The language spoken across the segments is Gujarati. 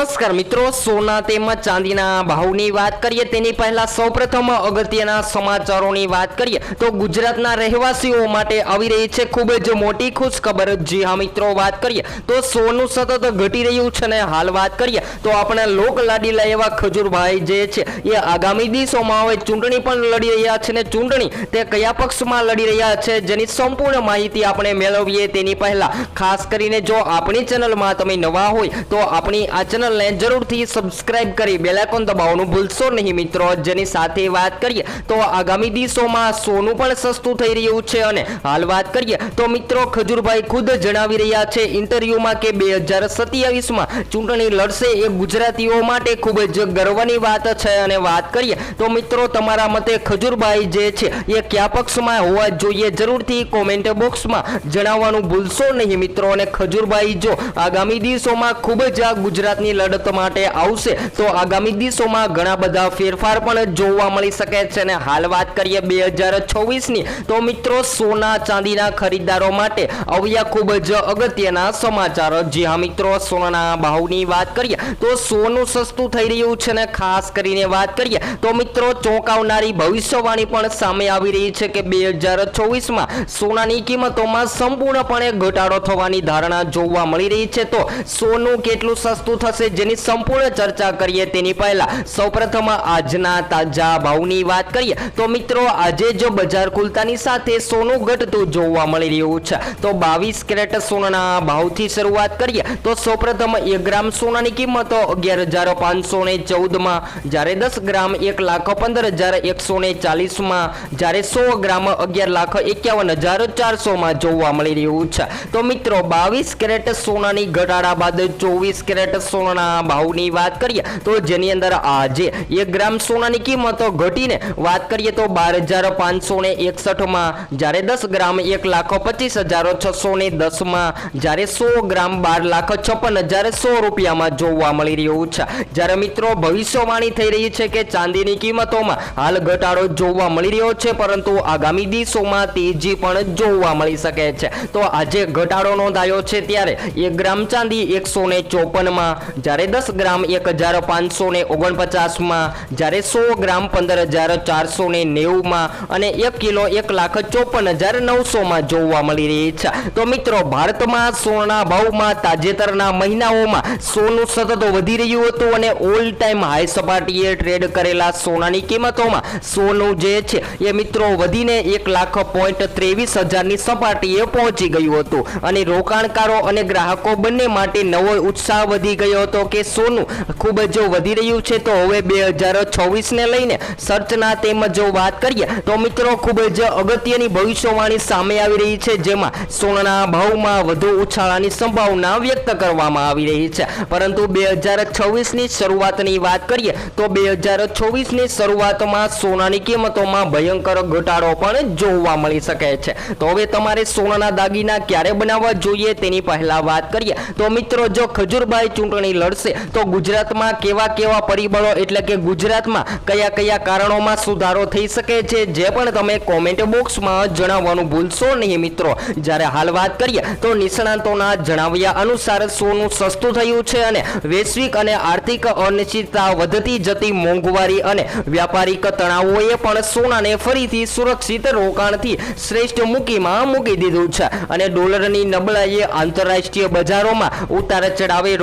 નમસ્કાર મિત્રો, સોના તેમજ ચાંદીના ભાવની વાત કરીએ, તેની પહેલા સૌપ્રથમ અગત્યના સમાચારોની વાત કરીએ, તો ગુજરાતના રહેવાસીઓ માટે આવી રહી છે ખૂબ જ મોટી ખુશ ખબર જી હા મિત્રો, વાત કરીએ, તો સોનું સતત ઘટી રહ્યું છે ને હાલ વાત કરીએ, તો આપણા લોક લાડીલા એવા ખજૂરભાઈ જે છે, એ આગામી દિવસોમાં હવે ચૂંટણી પણ લડી રહ્યા છે ને ચૂંટણી તે કયા પક્ષમાં લડી રહ્યા છે જેની સંપૂર્ણ માહિતી આપણે મેળવીએ તેની પહેલા, ખાસ કરીને જો આપણી ચેનલમાં તમે નવા હોય, તો આપણી આ ચેનલને જરૂરથી સબસ્ક્રાઇબ કરી બેલ આઇકોન દબાવવાનું ભૂલશો નહીં મિત્રો. જેની સાથે વાત કરીએ તો આગામી દિવસોમાં સોનું પણ સસ્તું થઈ રહ્યું છે અને હાલ વાત કરીએ તો મિત્રો ખજૂરભાઈ ખુદ જણાવી રહ્યા છે ઇન્ટરવ્યુમાં કે બે હજાર સત્યાવીસમાં ચૂંટણી લડશે એ ગુજરાતીઓ માટે ખૂબ જ ગર્વની વાત છે. અને વાત કરીએ તો મિત્રો તમારા મતે ખજૂરભાઈ જે છે એ કયા પક્ષમાં હોવા જોઈએ જરૂરથી કોમેન્ટ બોક્સમાં જણાવવાનું ભૂલશો નહીં મિત્રો. અને ખજૂરભાઈ જો આગામી દિવસોમાં ખૂબ જ ગુજરાતની લડત માટે આવશે. તો આગામી દિવસોમાં ઘણા બધા ફેરફાર પણ જોવા મળી શકે છે અને હાલ વાત કરીએ બે હજાર છવ્વીસની, તો મિત્રો સોના ચાંદીના ખરીદદારો માટે આવ્યા ખૂબ જ અગત્યના સમાચાર. જી હા મિત્રો, સોનાના ભાવની વાત કરીએ, તો સોનું સસ્તું થઈ રહ્યું છે ને ખાસ કરીને વાત કરીએ, તો મિત્રો ચોંકાવનારી ભવિષ્યવાણી પણ સામે આવી રહી છે કે બે હજાર ચોવીસમાં સોનાની કિંમતોમાં સંપૂર્ણપણે ઘટાડો થવાની ધારણા જોવા મળી રહી છે. તો સોનું કેટલું સસ્તું થશે જેની સંપૂર્ણ ચર્ચા કરીએ તેની પહેલા સૌપ્રથમ આજના તાજા ભાવની વાત કરીએ. તો મિત્રો, આજે જો બજાર ખુલતાની સાથે સોનું ઘટતું જોવા મળી રહ્યું છે. તો બાવીસ કેરેટ સોનાના ભાવથી શરૂઆત કરીએ. તો સૌપ્રથમ એક ગ્રામ સોનાની કિંમતો અગિયાર હજાર પાંચસો ને ચૌદમાં. જ્યારે દસ ગ્રામ એક લાખ પંદર હજાર એકસો ને ચાલીસમાં. જ્યારે સો ગ્રામ અગિયાર લાખ એકાવન હજાર ચારસોમાં જોવા મળી રહ્યું છે. તો મિત્રો, બાવીસ કેરેટ સોનાની ઘટાડા બાદ ચોવીસ કેરેટ સોનાના ભાવની વાત કરીએ તો જેની અંદર આજે એક ગ્રામ સોનાની કિંમતો ઘટીને વાત કરીએ તો બાર હજાર પાંચસો ને એકસઠમાં, જ્યારે દસ ગ્રામ એક લાખ પચીસ હજાર છસો ને દસમાં, જ્યારે સો ગ્રામ બાર લાખ છપ્પન હજાર સો રૂપિયામાં જોવા મળી રહ્યું છે. જ્યારે મિત્રો ભવિષ્યવાણી થઈ રહી છે કે ચાંદીની કિંમતોમાં હાલ ઘટાડો જોવા મળી રહ્યો છે, પરંતુ આગામી દિવસોમાં તેજી પણ જોવા મળી શકે છે. તો આજે ઘટાડો નોંધાયો છે ત્યારે એક ગ્રામ ચાંદી એકસો ને ચોપનમાં જ્યારે દસ ગ્રામ એક હજાર પાંચસો ને ઓગણપચાસમાં, જ્યારે સો ગ્રામ પંદર હજાર ચારસો ને નેવુંમાં અને એક કિલો એક લાખ ચોપન હજાર નવસોમાં જોવા મળી રહી છે. તો મિત્રો, ભારતમાં સોના ભાવમાં તાજેતરના મહિનાઓમાં સોનું સતત વધી રહ્યું હતું અને ઓલ ટાઈમ હાઈ સપાટીએ ટ્રેડ કરેલા સોનાની કિંમતોમાં સોનું જે છે એ મિત્રો વધીને એક લાખ પોઈન્ટ ત્રેવીસ હજારની સપાટીએ પહોંચી ગયું હતું. અને રોકાણકારો અને ગ્રાહકો બંને માટે નવો ઉત્સાહ વધી ગયો હતો કે સોનું ખૂબ જ વધી રહ્યું છે, તો હવે બે હજાર છવ્વીસને લઈને સર્ચના તેમજ જો વાત કરીએ, તો મિત્રો ખૂબ જ અગત્યની ભવિષ્યવાણી સામે આવી રહી છે, જેમાં સોનાના ભાવમાં વધુ ઉછાળાની સંભાવના વ્યક્ત કરવામાં આવી રહી છે. પરંતુ બે હજાર છવ્વીસની શરૂઆતની વાત કરીએ, તો બે હજાર છવ્વીસની શરૂઆતમાં સોનાની કિંમતોમાં ભયંકર ઘટાડો પણ જોવા મળી શકે છે. તો હવે તમારે સોનાના દાગીના ક્યારે બનાવવા જોઈએ તેની પહેલા વાત કરીએ. તો મિત્રો, જો ખજૂરભાઈ ચૂંટણી લડશે. તો ગુજરાતમાં કેવા કેવા પરિબળો એટલે કે ગુજરાતમાં કયા કયા કારણોમાં સુધારો થઈ શકે છે, જે પણ તમે કોમેન્ટ બોક્સમાં જણાવવાનું ભૂલશો નહીં મિત્રો. જ્યારે હાલ વાત કરીએ, તો નિષ્ણાંતોના જણાવ્યા અનુસાર સોનું સસ્તું થયું છે અને વૈશ્વિક અને આર્થિક અનિશ્ચિતતા વધતી જતી મોંઘવારી અને વ્યાપારિક તણાવોએ પણ સોનાને ફરીથી સુરક્ષિત રોકાણથી શ્રેષ્ઠ મૂકીમાં મૂકી દીધું છે. અને ડોલરની નબળાઈએ આંતરરાષ્ટ્રીય બજારોમાં ઉતાર ચઢાવે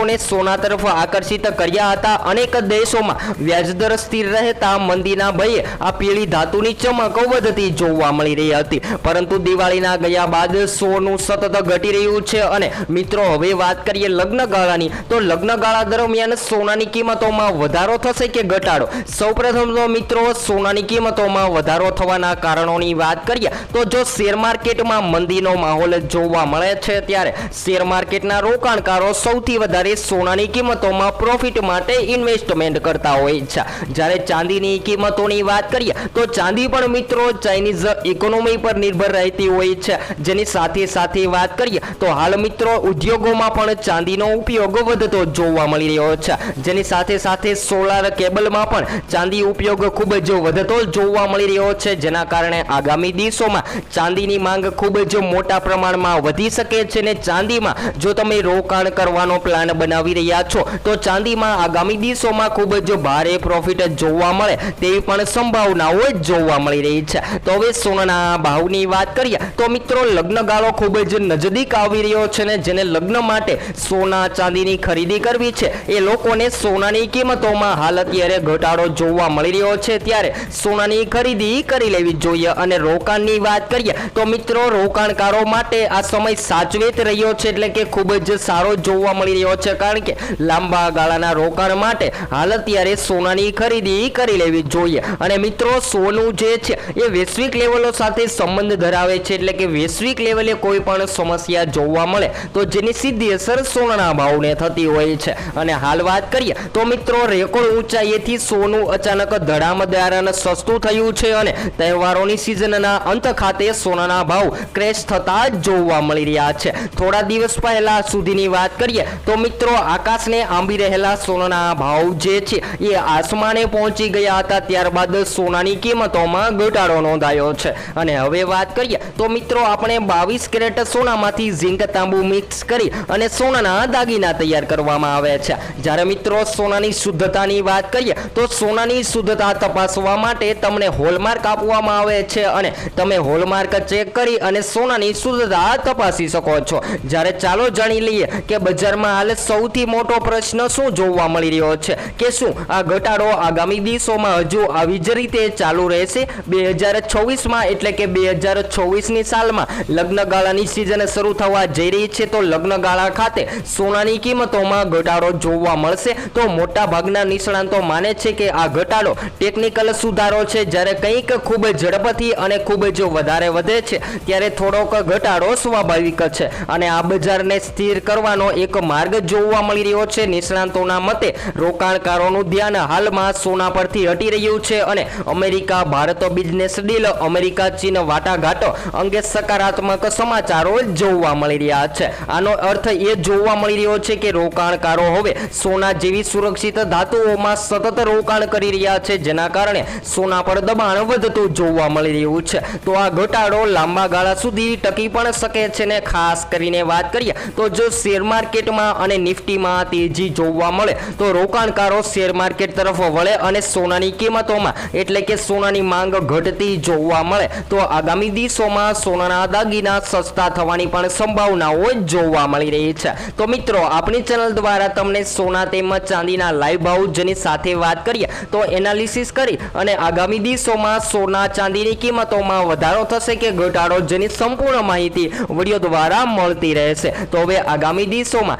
રોકાણકારોને સોના તરફ આકર્ષિત કર્યા હતા. અનેક દેશોમાં વ્યાજદર સ્થિર રહેતા મંદીના ભયે આ પીળી ધાતુની ચમક વધતી જોવા મળી રહી હતી. પરંતુ દિવાળીના ગયા બાદ સોનું સતત ઘટી રહ્યું છે અને મિત્રો, હવે વાત કરીએ લગ્નગાળાની. તો લગ્નગાળા દરમિયાન સોનાની કિંમતોમાં વધારો થશે કે ઘટાડો? સૌપ્રથમ તો મિત્રો, સોનાની કિંમતોમાં વધારો થવાના કારણોની વાત કરીએ તો જો શેર માર્કેટમાં મંદીનો માહોલ જોવા મળે છે, ત્યારે શેર માર્કેટના રોકાણકારો સૌથી વધારે સોનાની કિંમતોમાં પ્રોફિટ માટે ઇન્વેસ્ટમેન્ટ કરતા હોય છે. જ્યારે ચાંદીની કિંમતોની વાત કરીએ, તો ચાંદી પણ મિત્રો ચાઇનીઝ ઇકોનોમી પર નિર્ભર રહેતી હોય છે. જેની સાથે સાથે વાત કરીએ, તો હાલ મિત્રો ઉદ્યોગોમાં પણ ચાંદીનો ઉપયોગ વધતો જોવા મળી રહ્યો છે. જેની સાથે સાથે સોલાર કેબલમાં પણ ચાંદી ઉપયોગ ખૂબ જ વધતો જોવા મળી રહ્યો છે. જેના કારણે આગામી દિવસોમાં ચાંદીની માંગ ખૂબ જ મોટા પ્રમાણમાં વધી શકે છે ને ચાંદીમાં જો તમે રોકાણ કરવાનો પ્લાન બનાવી રહ્યા છો. તો ચાંદીમાં આગામી દિવસોમાં ખૂબ જ ભારે પ્રોફિટ જોવા મળે તેવી પણ સંભાવનાઓ જોવા મળી રહી છે. તો હવે સોનાના ભાવની વાત કરીએ તો મિત્રો લગ્નગાળો ખૂબ જ નજદીક આવી રહ્યો છે ને જેને લગ્ન માટે સોના ચાંદીની ખરીદી કરવી છે. એ લોકોને સોનાની કિંમતોમાં હાલ અત્યારે ઘટાડો જોવા મળી રહ્યો છે. ત્યારે સોનાની ખરીદી કરી લેવી જોઈએ અને રોકાણની વાત કરીએ તો મિત્રો રોકાણકારો માટે આ સમય સાચવેત રહ્યો છે. એટલે કે ખૂબ જ સારો જોવા મળી રહ્યો છે. કારણ કે લાંબા ગાળાના રોકાણ માટે હાલ અત્યારે સોનાની ખરીદી કરી લેવી જોઈએ. અને મિત્રો, સોનું જે છે, એ વૈશ્વિક લેવલો સાથે સંબંધ ધરાવે છે. એટલે કે વૈશ્વિક લેવલે કોઈ પણ સમસ્યા જોવા મળે, તો જેની સીધી અસર સોનાના ભાવને થતી હોય છે. અને હાલ વાત કરીએ, તો મિત્રો, રેકોર્ડ ઊંચાઈએથી સોનું અચાનક ધડામદાર અને સસ્તું થયું છે અને તહેવારોની સિઝનના અંત ખાતે સોનાના ભાવ ક્રેશ થતા જોવા મળી રહ્યા છે. થોડા દિવસ પહેલા સુધીની વાત કરીએ, તો મિત્રો આકાશને આંબી રહેલા સોનાના ભાવ જે છે, એ આસમાને પહોંચી ગયા હતા. ત્યારબાદ સોનાની કિંમતોમાં ઘટાડો નોંધાયો છે. અને હવે વાત કરીએ, તો મિત્રો, આપણે બાવીસ કેરેટ સોનામાંથી ઝીંક તાંબુ મિક્સ કરી અને સોનાના દાગીના તૈયાર કરવામાં આવે છે. જ્યારે મિત્રો, સોનાની શુદ્ધતાની વાત કરીએ, તો સોનાની શુદ્ધતા તપાસવા માટે તમને હોલમાર્ક આપવામાં આવે છે અને તમે હોલમાર્ક ચેક કરી અને સોનાની શુદ્ધતા તપાસી શકો છો. જ્યારે ચાલો જાણી લઈએ કે બજારમાં હાલ સૌથી મોટો પ્રશ્ન શું જોવા મળી રહ્યો છે? કે શું આ ઘટાડો આગામી દિવસોમાં હજુ આવી જ રીતે ચાલુ રહેશે? બે હજાર છવ્વીસમાં એટલે કે બે હજાર છવ્વીસની સાલમાં લગ્નગાળાની સિઝન શરૂ થવા જઈ રહી છે, તો લગ્નગાળા ખાતે સોનાની કિંમતોમાં ઘટાડો જોવા મળશે. તો મોટાભાગના નિષ્ણાંતો માને છે કે આ ઘટાડો ટેકનિકલ સુધારો છે. જ્યારે કંઈક ખૂબ ઝડપથી અને ખૂબ જ વધારે વધે છે, ત્યારે થોડોક ઘટાડો સ્વાભાવિક છે. અને આ બજારને સ્થિર કરવાનો એક માર્ગ જોવા મળી રહ્યો છે. નિષ્ણાંતોના મતે રોકાણકારોનું ધ્યાન હાલમાં સોના પરથી હટી રહ્યું છે અને America, Bharat business deal, America, ચીન વાટાઘાટો અંગે સકારાત્મક સમાચારો જોવા મળી રહ્યા છે. આનો અર્થ એ જોવા મળી રહ્યો છે કે રોકાણકારો હવે સોના જેવી સુરક્ષિત ધાતુઓમાં સતત રોકાણ કરી રહ્યા છે, જેના કારણે સોના પર દબાણ વધતું જોવા મળી રહ્યું છે. તો આ ઘટાડો લાંબા ગાળા સુધી ટકી પણ શકે છે ને? ખાસ કરીને વાત કરીએ તો જો શેર માર્કેટમાં અને નિફ્ટીમાં તેજી જોવા મળે તો રોકાણકારો શેર માર્કેટ તરફ વળે અને સોનાની કિંમતોમાં એટલે કે સોનાની માંગ ઘટતી જોવા મળે. તો આગામી દિવસોમાં સોનાના દાગીના સસ્તા થવાની પણ સંભાવનાઓ જોવા મળી રહી છે. તો મિત્રો, આપણી ચેનલ દ્વારા તમને સોના તેમજ ચાંદીના લાઈવ ભાવ જેની સાથે વાત કરીએ તો એનાલિસિસ કરી અને આગામી દિવસોમાં સોના ચાંદીની કિંમતોમાં વધારો થશે કે ઘટાડો જેની સંપૂર્ણ માહિતી વીડિયો દ્વારા મળતી રહેશે. તો હવે આગામી દિવસોમાં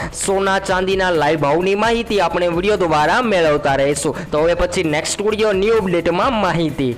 સોના ચાંદીના લાઈવ ભાવની માહિતી આપણે વીડિયો દ્વારા મેળવતા રહીશું. તો હવે પછી નેક્સ્ટ વીડિયો ન્યૂ અપડેટમાં માહિતી.